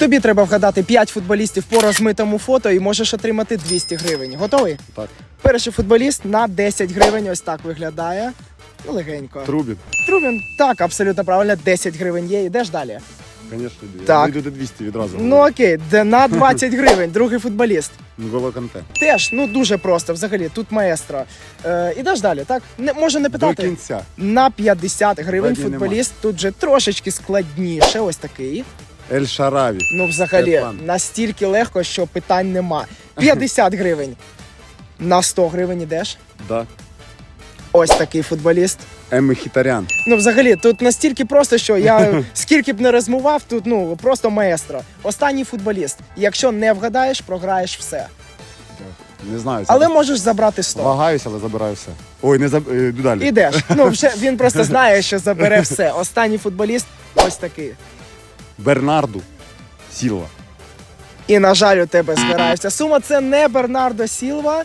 Тобі треба вгадати 5 футболістів по розмитому фото і можеш отримати 200 гривень. Готовий? Так. Перший футболіст на 10 гривень. Ось так виглядає. Ну, Легенько. Трубін. Трубін. Так, абсолютно правильно. 10 гривень є. Йдеш далі. Звісно, я Так. йду до 200 відразу. Ну окей, де на 20 гривень. Другий футболіст. Голо Канте. Теж ну дуже просто. Взагалі, тут маестро. Е, ідеш далі, так? Не може не До питати. кінця. На 50 гривень Складні футболіст. Тут же трошечки складніше. Ось такий. Ель Шараві. Ну, взагалі, настільки легко, що питань нема. 50 гривень. На 100 гривень ідеш. Да. Ось такий футболіст. Еми Хітарян. Ну, взагалі, тут настільки просто, що я скільки б не розмував, тут ну просто маестро. Останній футболіст. Якщо не вгадаєш, програєш все. Не знаю. це Але можеш забрати 100. Вагаюся, але забираю все. Ой, не заб... е, йду далі. Ідеш. Ну, вже він просто знає, що забере все. Останній футболіст ось такий. Бернарду Сілва. І, на жаль, у тебе збирається сума. Це не Бернардо Сілва.